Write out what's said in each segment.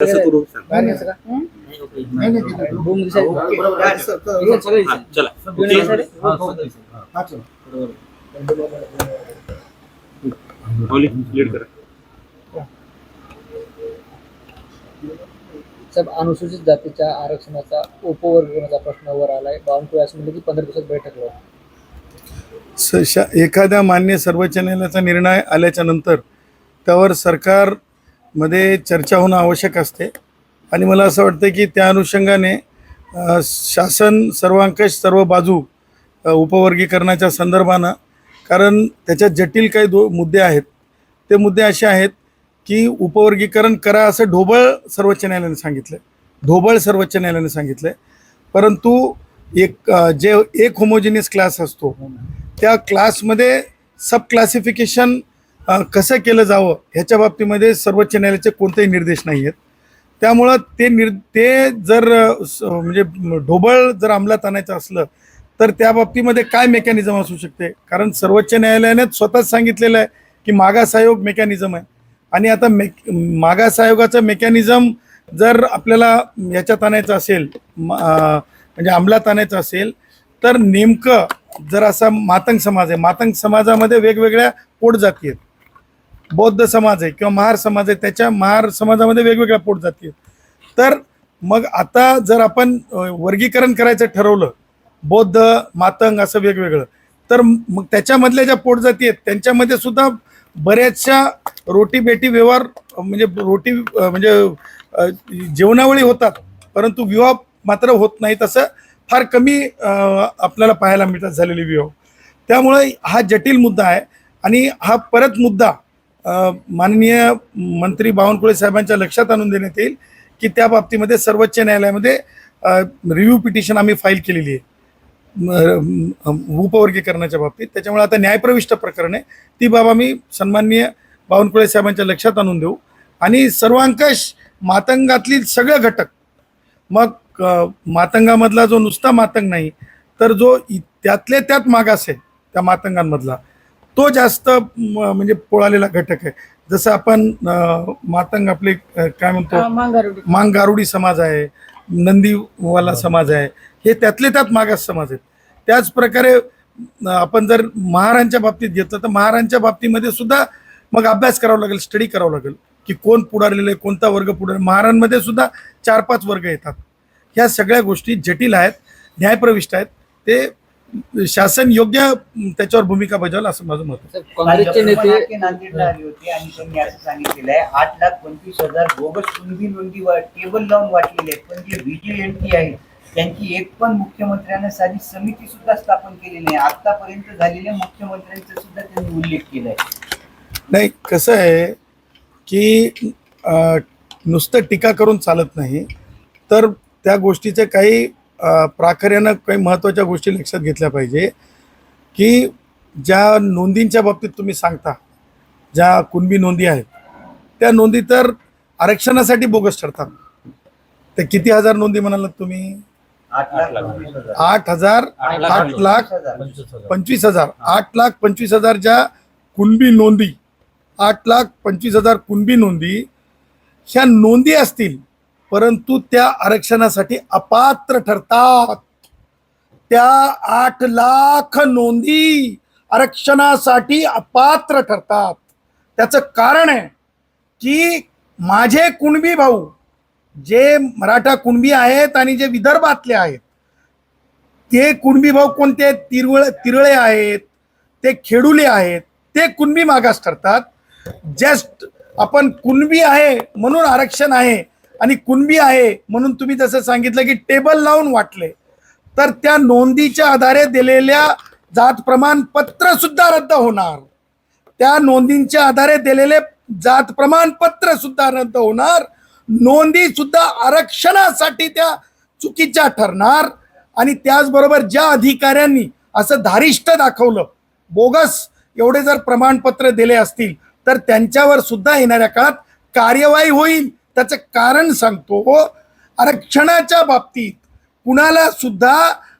कसं करू साहेब अनुसूचित जातीच्या आरक्षणाचा उपवर्गीकरणाचा प्रश्न वर आलाय. बावनकुळे असं म्हणलं की पंधरा दिवसात बैठक लावू. एखाद्या मान्य सर्वोच्च न्यायालयाचा निर्णय आल्याच्यानंतर त्यावर मध्ये चर्चा होणं आवश्यक असते. आणि मला असं वाटतं की त्या अनुषंगाने शासन सर्वांकष सर्व बाजू उपवर्गीकरणाच्या संदर्भानं कारण त्याच्यात जटिल काही दो मुद्दे आहेत. ते मुद्दे असे आहेत की उपवर्गीकरण करा असं ढोबळ सर्वोच्च न्यायालयाने सांगितलं ढोबळ सर्वोच्च न्यायालयाने सांगितलं परंतु एक जे एक होमोजिनियस क्लास असतो त्या क्लासमध्ये सब क्लासिफिकेशन कसं केलं जावं ह्याच्या बाबतीमध्ये सर्वोच्च न्यायालयाचे कोणतेही निर्देश नाही आहेत. त्यामुळं ते निर् ते जर म्हणजे ढोबळ जर अंमलात आणायचं असलं तर त्या बाबतीमध्ये काय मेकॅनिझम असू शकते? कारण सर्वोच्च न्यायालयाने स्वतःच सांगितलेलं आहे की मागास आयोग मेकॅनिझम आहे. आणि आता मे मागास आयोगाचं मेकॅनिझम जर आपल्याला याच्यात आणायचं असेल म्हणजे अंमलात आणायचं असेल तर नेमकं जर असा मातंग समाज आहे मातंग समाजामध्ये वेगवेगळ्या पोटजाती आहेत. बौद्ध समाज आहे किंवा महार समाज आहे त्याच्या महार समाजामध्ये वेगवेगळ्या पोटजाती आहेत. तर मग आता जर आपण वर्गीकरण करायचं ठरवलं बौद्ध मातंग असं वेगवेगळं तर मग त्याच्यामधल्या ज्या पोटजाती आहेत त्यांच्यामध्ये सुद्धा बऱ्याचशा रोटी बेटी व्यवहार म्हणजे रोटी म्हणजे जेवणावळी होतात परंतु विवाह मात्र होत नाही तसं फार कमी आपल्याला पाहायला मिळतात झालेले विवाह. त्यामुळे हा जटिल मुद्दा आहे आणि हा परत मुद्दा माननीय मंत्री बावनकुळे साहेबांच्या लक्षात आणून देण्यात येईल की त्या बाबतीमध्ये सर्वोच्च न्यायालयामध्ये रिव्ह्यू पिटिशन आम्ही फाईल केलेली आहे. उपवर्गीकरणाच्या बाबतीत. त्याच्यामुळे आता न्यायप्रविष्ट प्रकरण आहे. ती बाब आम्ही सन्माननीय बावनकुळे साहेबांच्या लक्षात आणून देऊ. आणि सर्वांकश मातंगातली सगळं घटक मग मातंगामधला जो नुसता मातंग नाही तर जो त्यातले त्यात मागास आहे त्या मातंगांमधला तो जास्त म्हणजे पोळालेला घटक आहे. जसं आपण मातंग आपले काय म्हणतो? मांग गारुडी समाज आहे नंदीवाला समाज आहे हे त्यातले त्यात मागास समाज आहेत. त्याच प्रकारे अ, आपण जर महारांच्या बाबतीत घेतलं तर महारांच्या बाबतीमध्ये सुद्धा मग अभ्यास करावा लागेल स्टडी करावं लागेल की कोण पुढारलेलं आहे कोणता वर्ग पुढार महारांमध्ये सुद्धा चार पाच वर्ग येतात. ह्या सगळ्या गोष्टी जटिल आहेत न्यायप्रविष्ट आहेत. ते शासन योग्य त्याच्यावर भूमिका बजावेल असं माझं मत आहे. काँग्रेसचे नेते नेते नांदेडला आले होते आणि त्यांनी असं सांगितलेलं आहे आठ लाख पंचवीस हजार बोगस कुणबी नोंदी वा- टेबल लावून वाटलेले आहेत पण जे व्हिजिएंटी आहेत त्यांची एक पण मुख्यमंत्र्यांना साधी समिती सुद्धा स्थापन केली नाही आतापर्यंत झालेल्या मुख्यमंत्र्यांचा सुद्धा त्यांनी उल्लेख केलाय नाही कसं आहे की नुसतं टीका करून चालत नाही तर त्या गोष्टीचे काही अ, प्राखऱ्यानं काही महत्त्वाच्या गोष्टी लक्षात घेतल्या पाहिजे की ज्या नोंदींच्या बाबतीत तुम्ही सांगता ज्या कुणबी नोंदी आहेत त्या नोंदी तर आरक्षणासाठी बोगस ठरतात ते किती हजार नोंदी म्हणालात तुम्ही आठ हजार. आठ लाख. पंचवीस हजार आठ लाख पंचवीस हजार ज्या कुणबी नोंदी आठ लाख पंचवीस हजार कुणबी नोंदी ह्या नोंदी असतील परंतु त्या आरक्षणासाठी अपात्र ठरतात. त्या आठ लाख नोंदी आरक्षणासाठी अपात्र ठरतात. त्याचं कारण आहे की माझे कुणबी भाऊ जे मराठा कुणबी आहेत आणि जे विदर्भातले आहेत ते कुणबी भाऊ कोणते तिरवळ तिरळे आहेत ते खेडुले आहेत ते कुणबी मागास ठरतात. जस्ट आपण कुणबी आहे म्हणून आरक्षण आहे आणि कुणबी आहे म्हणून तुम्ही जसं सांगितलं की टेबल लावून वाटले. तर त्या नोंदीच्या आधारे दिलेल्या जात प्रमाणपत्र सुद्धा रद्द होणार. त्या नोंदींच्या आधारे दिलेले जात प्रमाणपत्र सुद्धा रद्द होणार. नोंदी सुद्धा आरक्षणासाठी त्या चुकीच्या ठरणार. आणि त्याचबरोबर ज्या अधिकाऱ्यांनी असं धारिष्ट दाखवलं बोगस एवढे जर प्रमाणपत्र दिले असतील तर त्यांच्यावर सुद्धा येणाऱ्या काळात कार्यवाही होईल. त्याचं कारण सांगतो. आरक्षणाच्या बाबतीत कुणाला सुद्धा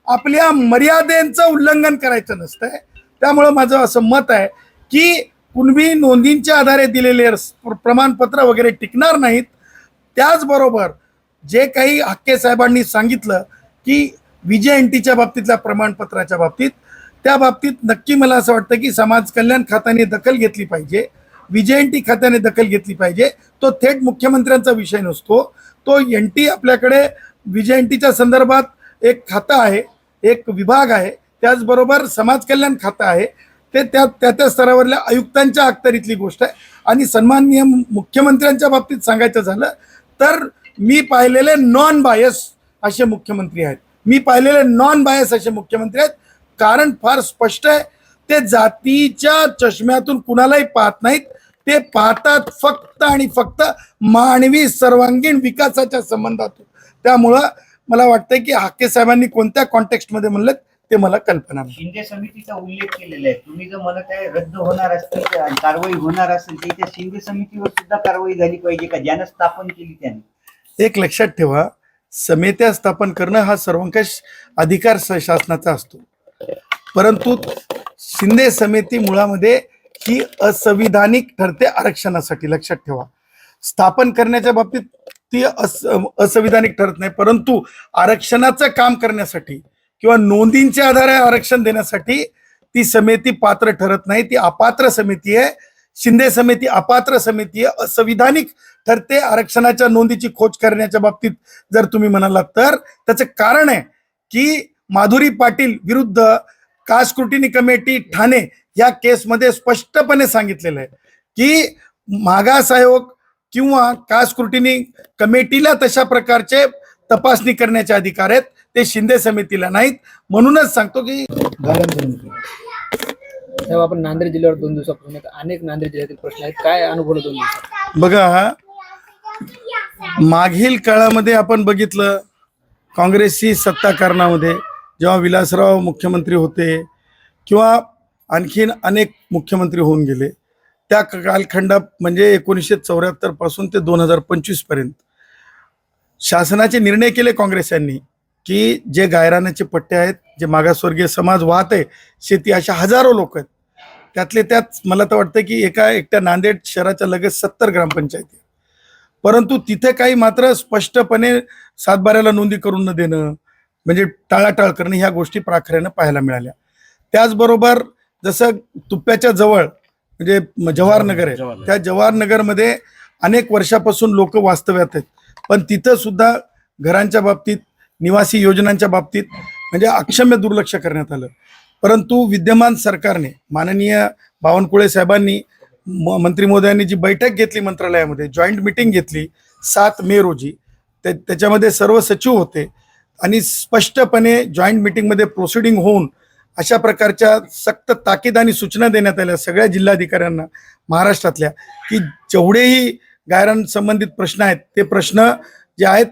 आपल्या मर्यादेचं उल्लंघन करायचं नसतंय. त्यामुळं माझं असं मत आहे की कुणबी नोंदींच्या आधारे दिलेले प्रमाणपत्र वगैरे टिकणार नाहीत. त्याचबरोबर जे काही हक्के साहेबांनी सांगितलं की विजय एन टीच्या बाबतीतल्या प्रमाणपत्राच्या बाबतीत त्या बाबतीत नक्की मला असं वाटतं की समाज कल्याण खात्याने दखल घेतली पाहिजे. विजय एन टी खात्याने दखल घेतली पाहिजे. तो थेट मुख्यमंत्र्यांचा विषय नसतो. तो एन टी आपल्याकडे विजयंटीच्या एन टीच्या संदर्भात एक खातं आहे एक विभाग आहे. त्याचबरोबर समाज कल्याण खातं आहे. ते त्या त्या त्या स्तरावरल्या आयुक्तांच्या अखत्यारीतली गोष्ट आहे. आणि सन्माननीय मुख्यमंत्र्यांच्या बाबतीत सांगायचं झालं तर मी पाहिलेले नॉन बायस असे मुख्यमंत्री आहेत. मी पाहिलेले नॉन बायस असे मुख्यमंत्री आहेत. कारण फार स्पष्ट आहे ते जातीच्या चष्म्यातून कुणालाही पाहत नाहीत. ते पाहतात फक्त आणि फक्त मानवी सर्वांगीण विकासाच्या संबंधातून त्यामुळं मला वाटतं की हाके साहेबांनी कोणत्या कॉन्टेक्स्टमध्ये म्हणलं ते मला कल्पना नाही. शिंदे समितीचा उल्लेख केलेला आहे. तुम्ही जर म्हणत आहे रद्द होणार असतील कारवाई होणार असेल तर त्या शिंदे समितीवर सुद्धा कारवाई झाली पाहिजे का? ज्यानं स्थापन केली त्याने. एक लक्षात ठेवा समित्या स्थापन करणं हा सर्वंकष अधिकार शासनाचा असतो. परंतु शिंदे समिती मुळामध्ये ही असंविधानिक ठरते आरक्षणासाठी लक्षात ठेवा. स्थापन करण्याच्या बाबतीत ती अस असंविधानिक ठरत नाही परंतु आरक्षणाचं काम करण्यासाठी किंवा नोंदींच्या आधारे आरक्षण देण्यासाठी ती समिती पात्र ठरत नाही ती अपात्र समिती आहे. शिंदे समिती अपात्र समिती आहे असंविधानिक ठरते आरक्षणाच्या नोंदीची खोज करण्याच्या बाबतीत जर तुम्ही म्हणालात तर. त्याचं कारण आहे की माधुरी पाटील विरुद्ध कास्ट स्क्रुटिनी कमिटी ठाणे या केसमध्ये स्पष्टपणे सांगितलेलं आहे की मागास आयोग किंवा कास्ट स्क्रुटिनी कमिटीला तशा प्रकारचे तपासणी करण्याचे अधिकार आहेत ते शिंदे समितीला नाहीत म्हणूनच सांगतो की. साहेब आपण नांदेड जिल्ह्यावर दोन दिवसापासून. अनेक नांदेड जिल्ह्यातील प्रश्न आहेत काय अनुभवलं दोन दिवसात बघा मागील काळामध्ये आपण बघितलं काँग्रेसची सत्ता कारणामध्ये जेव्हा विलासराव मुख्यमंत्री होते किंवा आणखीन अनेक मुख्यमंत्री होऊन गेले त्या कालखंडात म्हणजे एकोणीसशे चौऱ्याहत्तरपासून ते दोन हजार पंचवीसपर्यंत शासनाचे निर्णय केले काँग्रेस यांनी की जे गायरानाचे पट्टे आहेत जे मागासवर्गीय समाज वाहत आहे शेती अशा हजारो लोक आहेत. त्यातले त्यात मला तर वाटतं की एका एकट्या नांदेड शहराच्या लगेच सत्तर ग्रामपंचायती परंतु तिथे काही मात्र स्पष्टपणे सातबाऱ्याला नोंदी करून न देणं म्हणजे टाळाटाळ करणं ह्या गोष्टी प्राखऱ्यानं पाहायला मिळाल्या. त्याचबरोबर जसं तुप्याच्या जवळ म्हणजे जवाहरनगर आहे. त्या जवाहरनगरमध्ये अनेक वर्षापासून लोक वास्तव्यात आहेत. पण तिथं सुद्धा घरांच्या बाबतीत निवासी योजनांच्या बाबतीत म्हणजे अक्षम्य दुर्लक्ष करण्यात आलं. परंतु विद्यमान सरकारने माननीय बावनकुळे साहेबांनी म- मंत्री महोदयांनी जी बैठक घेतली मंत्रालयामध्ये जॉईंट मिटिंग घेतली सात मे रोजी त्या त्याच्यामध्ये सर्व सचिव होते. आणि स्पष्टपणे जॉईंट मिटिंगमध्ये प्रोसिडिंग होऊन अशा प्रकारच्या सक्त ताकीद आणि सूचना देण्यात आल्या सगळ्या जिल्हाधिकाऱ्यांना महाराष्ट्रातल्या की जेवढेही गायरान संबंधित प्रश्न आहेत ते प्रश्न जे आहेत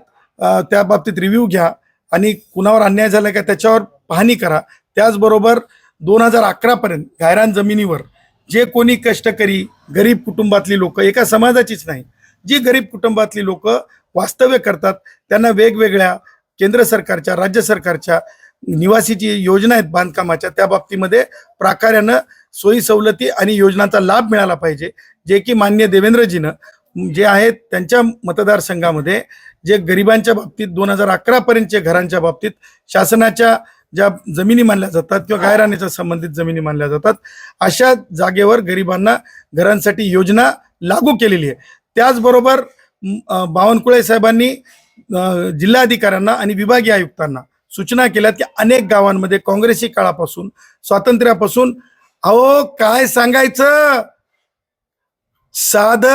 त्या बाबतीत रिव्ह्यू घ्या आणि कुणावर अन्याय झाला का त्याच्यावर पाहणी करा. त्याचबरोबर दोन हजार अकरापर्यंत गायरान जमिनीवर जे कोणी कष्टकरी गरीब कुटुंबातली लोक एका समाजाचीच नाही जी गरीब कुटुंबातली लोक वास्तव्य करतात त्यांना वेगवेगळ्या केंद्र सरकारच्या राज्य सरकारच्या निवासीची योजना आहेत बांधकामाच्या त्या बाबतीमध्ये प्राकार्यानं सोयी सवलती आणि योजनांचा लाभ मिळाला पाहिजे. जे की मान्य देवेंद्रजीनं जे आहेत त्यांच्या मतदारसंघामध्ये जे गरिबांच्या बाबतीत दोन हजार अकरा पर्यंतच्या घरांच्या बाबतीत शासनाच्या ज्या जमिनी मानल्या जातात किंवा गायराण्याच्या संबंधित जमिनी मानल्या जातात अशा जागेवर गरिबांना घरांसाठी योजना लागू केलेली आहे. त्याचबरोबर बावनकुळे साहेबांनी जिल्हाधिकाऱ्यांना आणि विभागीय आयुक्तांना सूचना केल्यात की अनेक गावांमध्ये काँग्रेसी काळापासून स्वातंत्र्यापासून अहो काय सांगायचं? साध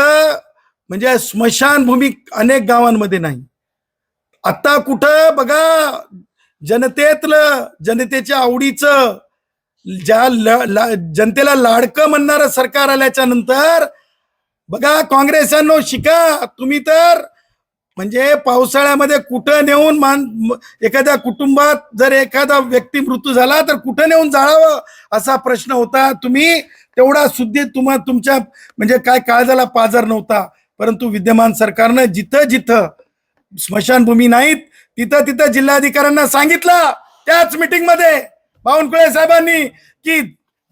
म्हणजे स्मशानभूमी अनेक गावांमध्ये नाही. आता कुठं बघा जनतेतलं जनतेच्या आवडीचं ज्या ल- ला- जनतेला लाडकं म्हणणारं सरकार आल्याच्यानंतर बघा काँग्रेसांनो शिका तुम्ही तर म्हणजे पावसाळ्यामध्ये कुठं नेऊन मान एखाद्या कुटुंबात जर एखादा व्यक्ती मृत्यू झाला तर कुठं नेऊन जाळावं असा प्रश्न होता. तुम्ही तेवढा सुद्धी तुम्हा तुमच्या म्हणजे काय काळजाला पाजार नव्हता. परंतु विद्यमान सरकारनं जिथं जिथं स्मशानभूमी नाहीत तिथं तिथं जिल्हाधिकाऱ्यांना सांगितलं त्याच मीटिंगमध्ये बावनकुळे साहेबांनी की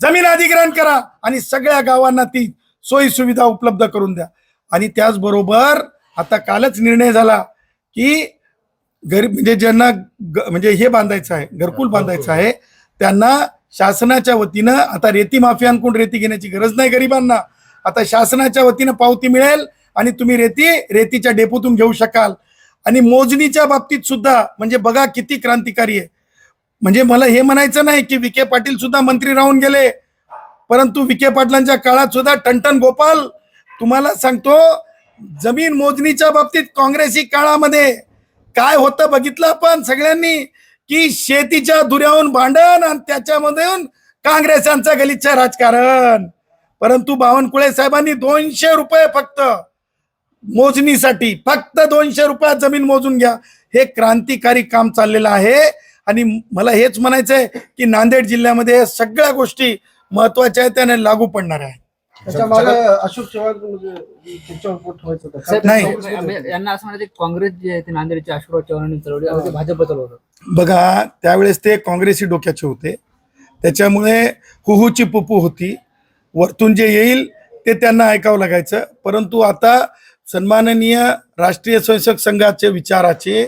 जमीन अधिग्रहण करा आणि सगळ्या गावांना ती सोयी सुविधा उपलब्ध करून द्या. आणि त्याचबरोबर आता कालच निर्णय झाला की गरीब म्हणजे ज्यांना म्हणजे हे बांधायचं आहे घरकुल बांधायचं आहे त्यांना शासनाच्या वतीनं आता रेती माफियांकडून रेती घेण्याची गरज नाही गरिबांना. आता शासनाच्या वतीनं पावती मिळेल आणि तुम्ही रेती रेतीच्या डेपोतून घेऊ शकाल. आणि मोजणीच्या बाबतीत सुद्धा म्हणजे बघा किती क्रांतिकारी आहे. म्हणजे मला हे म्हणायचं नाही की विखे पाटील सुद्धा मंत्री राहून गेले. परंतु विखे पाटलांच्या काळात सुद्धा टनटन गोपाल तुम्हाला सांगतो जमीन मोजणीच्या बाबतीत काँग्रेसी काळामध्ये काय होतं बघितलं आपण सगळ्यांनी की शेतीच्या धुऱ्याहून भांडण आणि त्याच्यामधून काँग्रेसांचं गलिच्छ राजकारण. परंतु बावनकुळे साहेबांनी दोनशे रुपये फक्त मोजणीसाठी फक्त दोनशे रुपयात जमीन मोजून घ्या. हे क्रांतिकारी काम चाललेलं आहे. आणि मला हेच म्हणायचं आहे की नांदेड जिल्ह्यामध्ये सगळ्या गोष्टी महत्त्वाच्या आहेत त्याने लागू पडणार आहे अशोक चव्हाण म्हणजे त्यांच्यावर पोट ठेवायचं होतं. साहेब, नाही. काँग्रेस- यांना असं म्हणायचं की काँग्रेस जे आहे ते नांदेडचे आशीर्वाद चव्हाणांनी चालवली आणि ते भाजप चालवलं बघा त्यावेळेस ते काँग्रेसी डोक्याचे होते. त्याच्यामुळे हुहूची पुपू होती. वरतून जे येईल ते त्यांना ऐकावं लागायचं. परंतु आता सन्माननीय राष्ट्रीय स्वयंसेवक संघाचे विचाराचे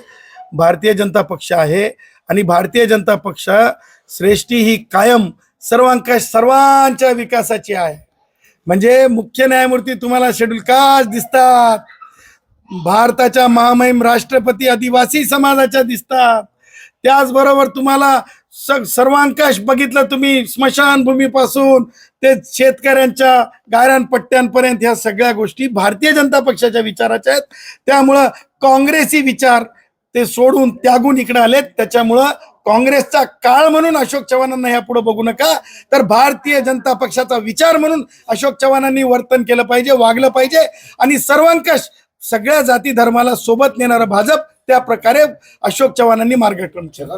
भारतीय जनता पक्ष आहे आणि भारतीय जनता पक्ष श्रेष्ठी ही कायम सर्वांक सर्वांच्या विकासाची आहे. म्हणजे मुख्य न्यायमूर्ती तुम्हाला शेड्यूल कास्ट दिसतात. भारताच्या महामहिम राष्ट्रपती आदिवासी समाजाच्या दिसतात. त्याचबरोबर तुम्हाला स सर्वांकाश बघितलं तुम्ही स्मशानभूमीपासून ते शेतकऱ्यांच्या गायरानपट्ट्यांपर्यंत ह्या सगळ्या गोष्टी भारतीय जनता पक्षाच्या विचाराच्या आहेत. त्यामुळं काँग्रेसी विचार ते सोडून त्यागून इकडे आलेत. त्याच्यामुळं काँग्रेसचा काळ म्हणून अशोक चव्हाणांना यापुढे बघू नका. तर भारतीय जनता पक्षाचा विचार म्हणून अशोक चव्हाणांनी वर्तन केलं पाहिजे वागलं पाहिजे. आणि सर्वांकश सगळ्या जाती धर्माला सोबत नेणारं भाजप त्या प्रकारे अशोक चव्हाणांनी मार्गक्रम केला.